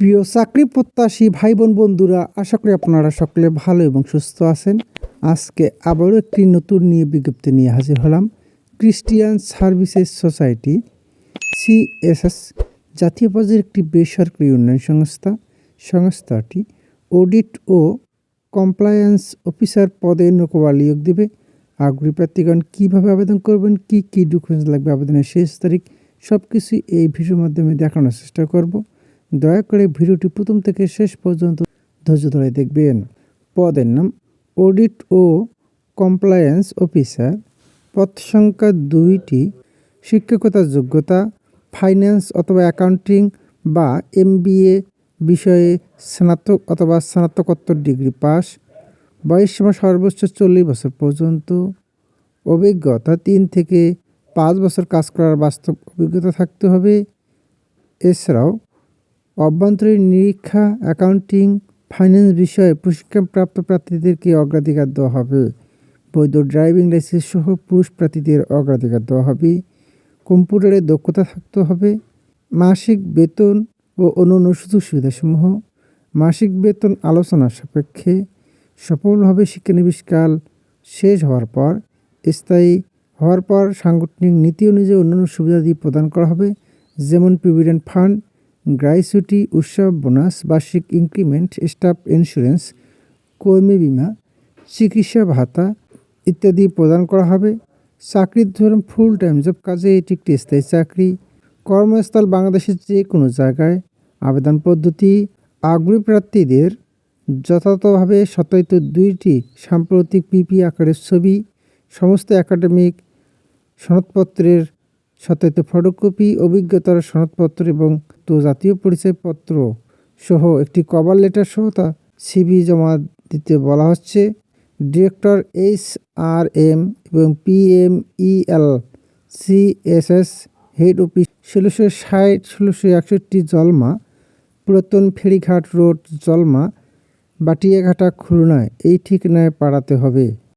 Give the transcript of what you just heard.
প্রিয় চাকরি প্রত্যাশী ভাই বোন বন্ধুরা, আশা করি আপনারা সকলে ভালো এবং সুস্থ আছেন। আজকে আবারও একটি নতুন নিয়ে বিজ্ঞপ্তি নিয়ে হাজির হলাম। ক্রিস্টিয়ান সার্ভিসেস সোসাইটি, সিএসএস, জাতীয় পর্যায়ের একটি বেসরকারি উন্নয়ন সংস্থা। সংস্থাটি অডিট ও কমপ্লায়েন্স অফিসার পদে নৌকোয়া নিয়োগ দেবে। আগ্রহী প্রার্থীগণ কীভাবে আবেদন করবেন, কি কি ডকুমেন্টস লাগবে, আবেদনের শেষ তারিখ সব কিছুই এই ভিডিওর মাধ্যমে দেখানোর চেষ্টা করব। দয়া করে ভিডিওটি প্রথম থেকে শেষ পর্যন্ত ধৈর্য ধরে দেখবেন। পদের নাম অডিট ও কমপ্লায়েন্স অফিসার পদ সংখ্যা দুইটি, শিক্ষকতার যোগ্যতা ফাইন্যান্স অথবা অ্যাকাউন্টিং বা এমবিএ বিষয়ে স্নাতক অথবা স্নাতকোত্তর ডিগ্রি পাস। বয়স সীমা সর্বোচ্চ চল্লিশ বছর পর্যন্ত। অভিজ্ঞতা তিন থেকে পাঁচ বছর কাজ করার বাস্তব অভিজ্ঞতা থাকতে হবে। এছাড়াও অভ্যন্তরীণ নিরীক্ষা, অ্যাকাউন্টিং, ফাইন্যান্স বিষয়ে প্রশিক্ষণপ্রাপ্ত প্রার্থীদেরকে অগ্রাধিকার দেওয়া হবে। বৈধ ড্রাইভিং লাইসেন্স সহ পুরুষ প্রার্থীদের অগ্রাধিকার দেওয়া হবে। কম্পিউটারে দক্ষতা থাকতে হবে। মাসিক বেতন ও অন্যান্য সুযোগ সুবিধাসমূহ। মাসিক বেতন আলোচনা সাপেক্ষে সফলভাবে শিক্ষানবিষ্কাল শেষ হওয়ার পর, স্থায়ী হওয়ার পর সাংগঠনিক নীতি অনুযায়ী অন্যান্য সুবিধাদি প্রদান করা হবে। যেমন প্রভিডেন্ট ফান্ড গ্রাইসুটি উৎসব, বোনাস, বার্ষিক ইনক্রিমেন্ট, স্টাফ ইন্স্যুরেন্স, কর্মী বিমা, চিকিৎসা ভাতা ইত্যাদি প্রদান করা হবে। চাকরির ধরুন ফুল টাইম জব কাজে এটি একটি স্থায়ী চাকরি। কর্মস্থল বাংলাদেশের যে কোনো জায়গায় আবেদন পদ্ধতি। আগ্রহী প্রার্থীদের যথাযথভাবে সত্যায়িত দুইটি সাম্প্রতিক পিপি আকারের ছবি, সমস্ত একাডেমিক সনদপত্রের সত্যায়িত ফটোকপি, অভিজ্ঞতার সনদপত্র এবং তো জাতীয় পরিচয়পত্র সহ একটি কভার লেটার সহ তা সিভি জমা দিতে বলা হচ্ছে। ডিরেক্টর এইচ আর এম এবং P M E L C S S head office ষোলোশো ষাট, ষোলোশো একষট্টি জলমা, পুরাতন ফেরিঘাট রোড জলমা, বাটিয়াঘাটা খুলনায়। এই ঠিকানায় পাঠাতে হবে।